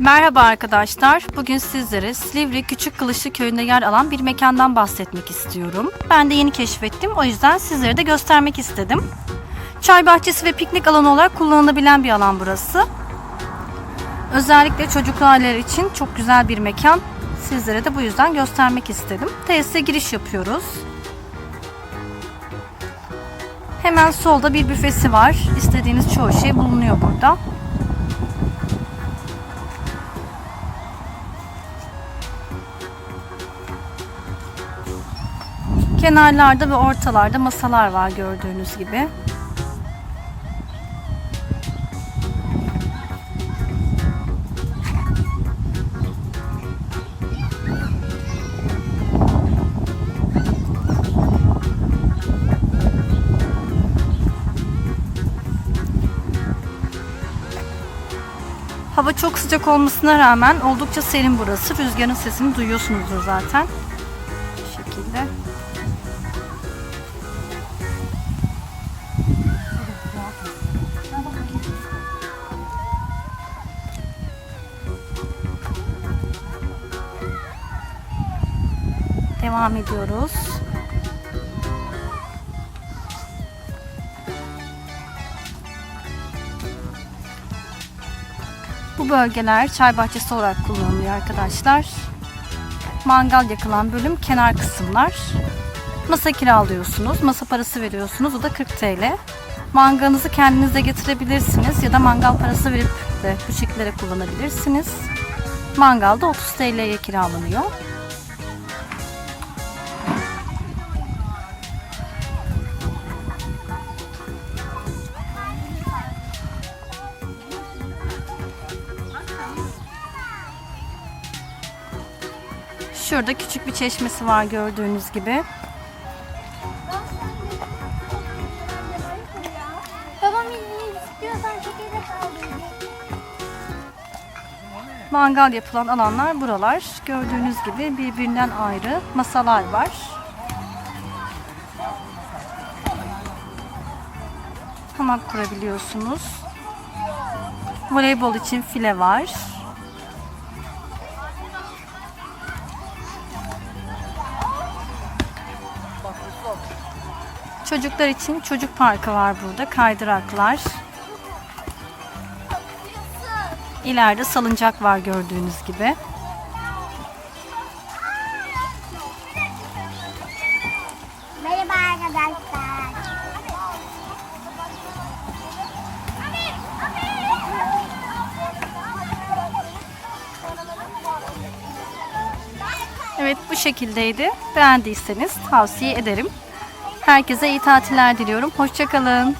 Merhaba arkadaşlar. Bugün sizlere Silivri Küçük Kılıçlı Köyü'nde yer alan bir mekandan bahsetmek istiyorum. Ben de yeni keşfettim. O yüzden sizlere de göstermek istedim. Çay bahçesi ve piknik alanı olarak kullanılabilen bir alan burası. Özellikle çocuk aileler için çok güzel bir mekan. Sizlere de bu yüzden göstermek istedim. Tesise giriş yapıyoruz. Hemen solda bir büfesi var. İstediğiniz çoğu şey bulunuyor burada. Kenarlarda ve ortalarda masalar var gördüğünüz gibi. Hava çok sıcak olmasına rağmen oldukça serin burası. Rüzgarın sesini duyuyorsunuzdur zaten. Bu şekilde. Devam ediyoruz. Bu bölgeler çay bahçesi olarak kullanılıyor arkadaşlar. Mangal yakılan bölüm kenar kısımlar. Masa kiralıyorsunuz. Masa parası veriyorsunuz. O da 40 TL. Mangalınızı kendiniz de getirebilirsiniz ya da mangal parası verip de bu şekillere kullanabilirsiniz. Mangal da 30 TL'ye kiralanıyor. Şurada küçük bir çeşmesi var gördüğünüz gibi. Babam istiyorsan. Mangal yapılan alanlar buralar. Gördüğünüz gibi birbirinden ayrı masalar var. Hamak kurabiliyorsunuz. Voleybol için file var. Çocuklar için çocuk parkı var burada. Kaydıraklar. İleride salıncak var gördüğünüz gibi. Merhaba arkadaşlar. Evet bu şekildeydi. Beğendiyseniz tavsiye ederim. Herkese iyi tatiller diliyorum. Hoşçakalın.